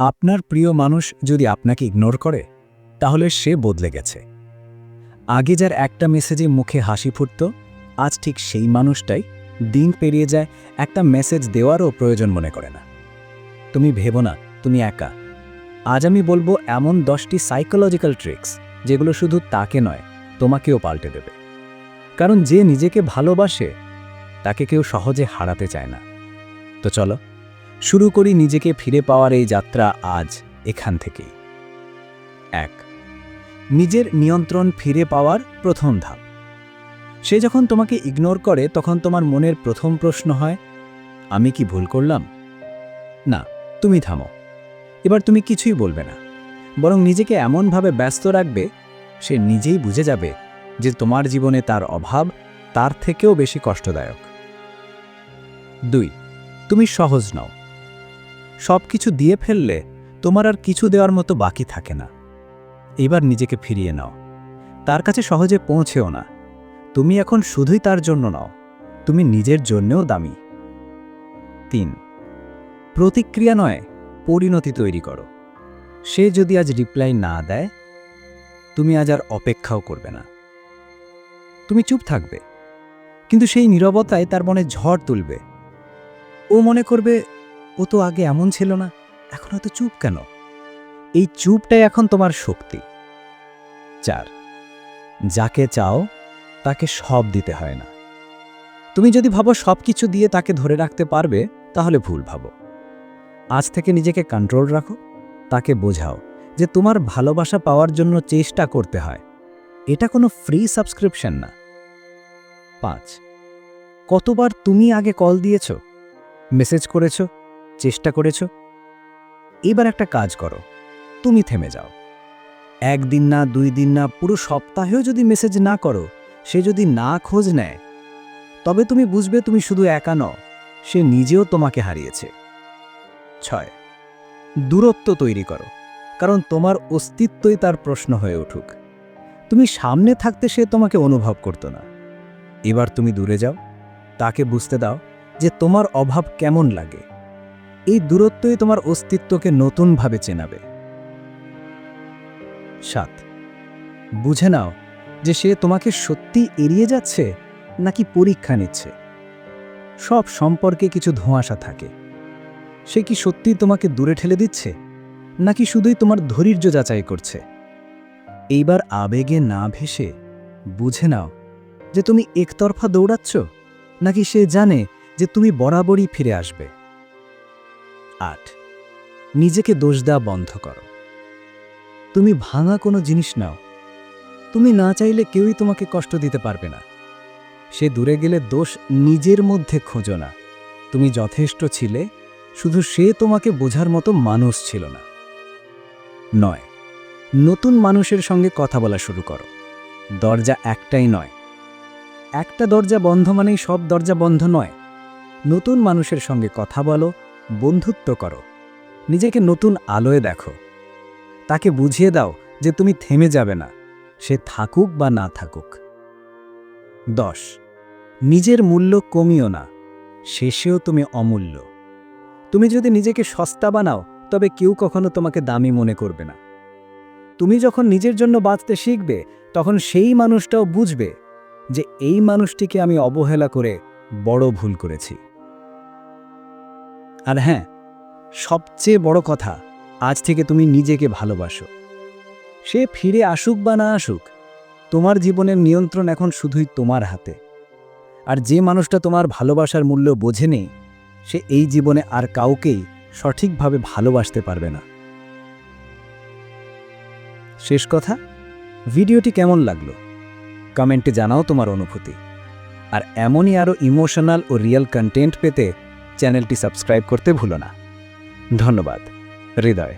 আপনার প্রিয় মানুষ যদি আপনাকে ইগনোর করে, তাহলে সে বদলে গেছে। আগে যার একটা মেসেজে মুখে হাসি ফুটত, আজ ঠিক সেই মানুষটাই দিন পেরিয়ে যায়, একটা মেসেজ দেওয়ারও প্রয়োজন মনে করে না। তুমি ভেবো না, তুমি একা। আজ আমি বলব এমন দশটি সাইকোলজিক্যাল ট্রিক্স যেগুলো শুধু তাকে নয়, তোমাকেও পাল্টে দেবে। কারণ যে নিজেকে ভালোবাসে, তাকে কেউ সহজে হারাতে চায় না। তো চলো শুরু করি নিজেকে ফিরে পাওয়ার এই যাত্রা আজ এখান থেকেই। এক, নিজের নিয়ন্ত্রণ ফিরে পাওয়ার প্রথম ধাপ। সে যখন তোমাকে ইগনোর করে, তখন তোমার মনের প্রথম প্রশ্ন হয়, আমি কি ভুল করলাম? না, তুমি থামো। এবার তুমি কিছুই বলবে না। বরং নিজেকে এমনভাবে ব্যস্ত রাখবে, সে নিজেই বুঝে যাবে যে তোমার জীবনে তার অভাব তার থেকেও বেশি কষ্টদায়ক। দুই, তুমি সহজ নও। সব কিছু দিয়ে ফেললে তোমার আর কিছু দেওয়ার মতো বাকি থাকে না। এবার নিজেকে ফিরিয়ে নাও। তার কাছে সহজে পৌঁছেও না। তুমি এখন শুধুই তার জন্য নাও, তুমি নিজের জন্যেও দামি। তিন, প্রতিক্রিয়া নয়, পরিণতি তৈরি করো। সে যদি আজ রিপ্লাই না দেয়, তুমি আজ আর অপেক্ষাও করবে না। তুমি চুপ থাকবে, কিন্তু সেই নীরবতায় তার মনে ঝড় তুলবে। ও মনে করবে ও তো আগে এমন ছিল না, এখন হয়তো চুপ কেন? এই চুপটাই এখন তোমার শক্তি। চার, যাকে চাও তাকে সব দিতে হয় না। তুমি যদি ভাবো সব কিছু দিয়ে তাকে ধরে রাখতে পারবে, তাহলে ভুল ভাবো। আজ থেকে নিজেকে কন্ট্রোল রাখো, তাকে বোঝাও যে তোমার ভালোবাসা পাওয়ার জন্য চেষ্টা করতে হয়। এটা কোনো ফ্রি সাবস্ক্রিপশন না। পাঁচ, কতবার তুমি আগে কল দিয়েছ? মেসেজ করেছ? চেষ্টা করেছ? এবার একটা কাজ করো। তুমি থেমে যাও। একদিন না, দুই দিন না, পুরো সপ্তাহেও যদি মেসেজ না করো, সে যদি না খোঁজ নেয়, তবে তুমি বুঝবে তুমি শুধু একা ন সে নিজেও তোমাকে হারিয়েছে। ছয়, দূরত্ব তৈরি করো, কারণ তোমার অস্তিত্বই তার প্রশ্ন হয়ে উঠুক। তুমি সামনে থাকতে সে তোমাকে অনুভব করতো না। এবার তুমি দূরে যাও, তাকে বুঝতে দাও যে তোমার অভাব কেমন লাগে। এই দূরত্বই তোমার অস্তিত্বকে নতুনভাবে চেনাবে। সাত, বুঝে নাও যে সে তোমাকে সত্যি এড়িয়ে যাচ্ছে নাকি পরীক্ষা নিচ্ছে। সব সম্পর্কে কিছু ধোঁয়াশা থাকে। সে কি সত্যি তোমাকে দূরে ঠেলে দিচ্ছে নাকি শুধুই তোমার ধৈর্য যাচাই করছে? এইবার আবেগে না ভেসে বুঝে নাও যে তুমি একতরফা দৌড়াচ্ছ নাকি সে জানে যে তুমি বরাবরই ফিরে আসবে। আট। নিজেকে দোষ দেওয়া বন্ধ করো। তুমি ভাঙা কোনো জিনিস নাও। তুমি না চাইলে কেউই তোমাকে কষ্ট দিতে পারবে না। সে দূরে গেলে দোষ নিজের মধ্যে খোঁজো না। তুমি যথেষ্ট ছিলে, শুধু সে তোমাকে বোঝার মতো মানুষ ছিল না। নয়, নতুন মানুষের সঙ্গে কথা বলা শুরু করো। দরজা একটাই নয়। একটা দরজা বন্ধ মানেই সব দরজা বন্ধ নয়। নতুন মানুষের সঙ্গে কথা বলো বন্ধুত্ব করো। নিজেকে নতুন আলোয় দেখো। তাকে বুঝিয়ে দাও যে তুমি থেমে যাবে না, সে থাকুক বা না থাকুক। দশ, নিজের মূল্য কমিও না, শেষেও তুমি অমূল্য। তুমি যদি নিজেকে সস্তা বানাও, তবে কেউ কখনো তোমাকে দামি মনে করবে না। তুমি যখন নিজের জন্য বাঁচতে শিখবে, তখন সেই মানুষটাও বুঝবে যে এই মানুষটিকে আমি অবহেলা করে বড় ভুল করেছি। আর হ্যাঁ সবচেয়ে বড় কথা, আজ থেকে তুমি নিজেকে ভালোবাসো। সে ফিরে আসুক বা না আসুক, তোমার জীবনের নিয়ন্ত্রণ এখন শুধুই তোমার হাতে। আর যে মানুষটা তোমার ভালোবাসার মূল্য বোঝেনি, সে এই জীবনে আর কাউকেই সঠিকভাবে ভালোবাসতে পারবে না। শেষ কথা, ভিডিওটি কেমন লাগল? কমেন্টে জানাও তোমার অনুভূতি। আর এমনই আরও ইমোশনাল ও রিয়েল কন্টেন্ট পেতে চ্যানেলটি সাবস্ক্রাইব করতে ভুলো না। ধন্যবাদ। হৃদয়।